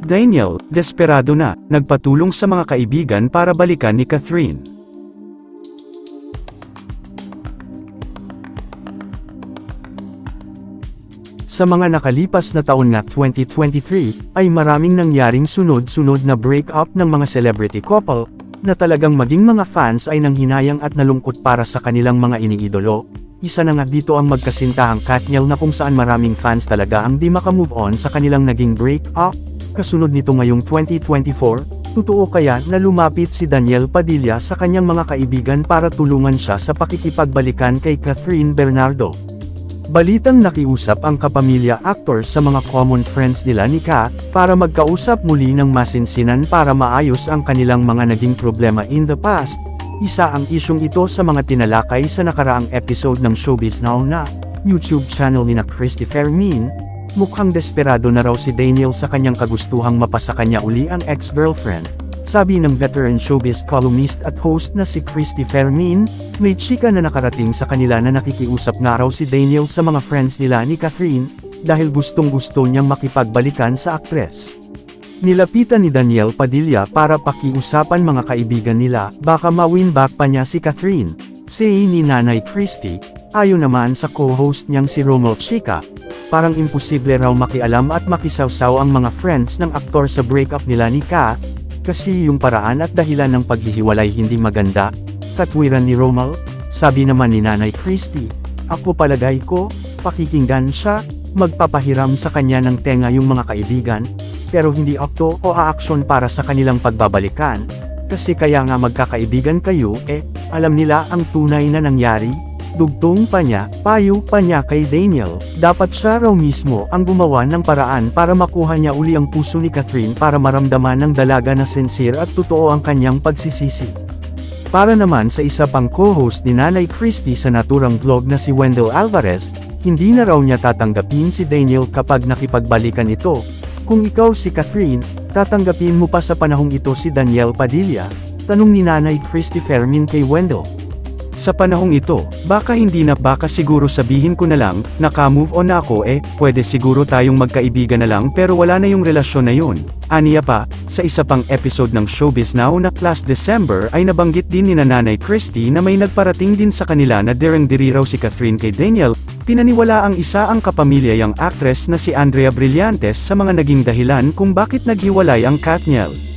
Daniel, desperado na, nagpatulong sa mga kaibigan para balikan ni Catherine. Sa mga nakalipas na taon nga 2023, ay maraming nangyaring sunod-sunod na break-up ng mga celebrity couple, na talagang maging mga fans ay nanghinayang at nalungkot para sa kanilang mga iniidolo. Isa na nga dito ang magkasintahang Katniel na kung saan maraming fans talaga ang di makamove on sa kanilang naging break-up. Kasunod nito ngayong 2024, totoo kaya na lumapit si Daniel Padilla sa kanyang mga kaibigan para tulungan siya sa pakikipagbalikan kay Catherine Bernardo. Balitang nakiusap ang kapamilya actor sa mga common friends nila ni Kath, para magkausap muli ng masinsinan para maayos ang kanilang mga naging problema in the past. Isa ang isyong ito sa mga tinalakay sa nakaraang episode ng Showbiz Now na YouTube channel ni na Christy Fermin. Mukhang desperado na raw si Daniel sa kanyang kagustuhang mapasa kanya uli ang ex-girlfriend. Sabi ng veteran showbiz columnist at host na si Christy Fermin, may chika na nakarating sa kanila na nakikiusap nga raw si Daniel sa mga friends nila ni Catherine, dahil gustong gusto niyang makipagbalikan sa aktres. Nilapitan ni Daniel Padilla para pakiusapan mga kaibigan nila, baka ma-win back pa niya si Catherine, say ni Nanay Christy, ayon naman sa co-host niyang si Romel Chica, parang imposible raw makialam at makisawsaw ang mga friends ng aktor sa breakup nila ni Kath, kasi yung paraan at dahilan ng paghihiwalay hindi maganda, katwiran ni Romal, sabi naman ni Nanay Christy, ako palagay ko, pakikinggan siya, magpapahiram sa kanya ng tenga yung mga kaibigan, pero hindi akto o aaksyon para sa kanilang pagbabalikan, kasi kaya nga magkakaibigan kayo, eh, alam nila ang tunay na nangyari, Dugtong pa niya, payo pa niya kay Daniel, dapat siya raw mismo ang gumawa ng paraan para makuha niya uli ang puso ni Catherine para maramdaman ng dalaga na sincere at totoo ang kanyang pagsisisi. Para naman sa isa pang co-host ni Nanay Christie sa naturang vlog na si Wendell Alvarez, hindi na raw niya tatanggapin si Daniel kapag nakipagbalikan ito. Kung ikaw si Catherine, tatanggapin mo pa sa panahong ito si Daniel Padilla? Tanong ni Nanay Christie Fermin kay Wendell. Sa panahong ito, baka hindi na baka siguro sabihin ko na lang, naka-move on na ako eh, pwede siguro tayong magkaibigan na lang pero wala na yung relasyon na yun. Aniya pa, sa isa pang episode ng Showbiz Now na last December ay nabanggit din ni Nanay Christie na may nagparating din sa kanila na dirang-diri raw si Catherine kay Daniel, pinaniwala ang isa ang kapamilyayang actress na si Andrea Brillantes sa mga naging dahilan kung bakit naghiwalay ang Katniel.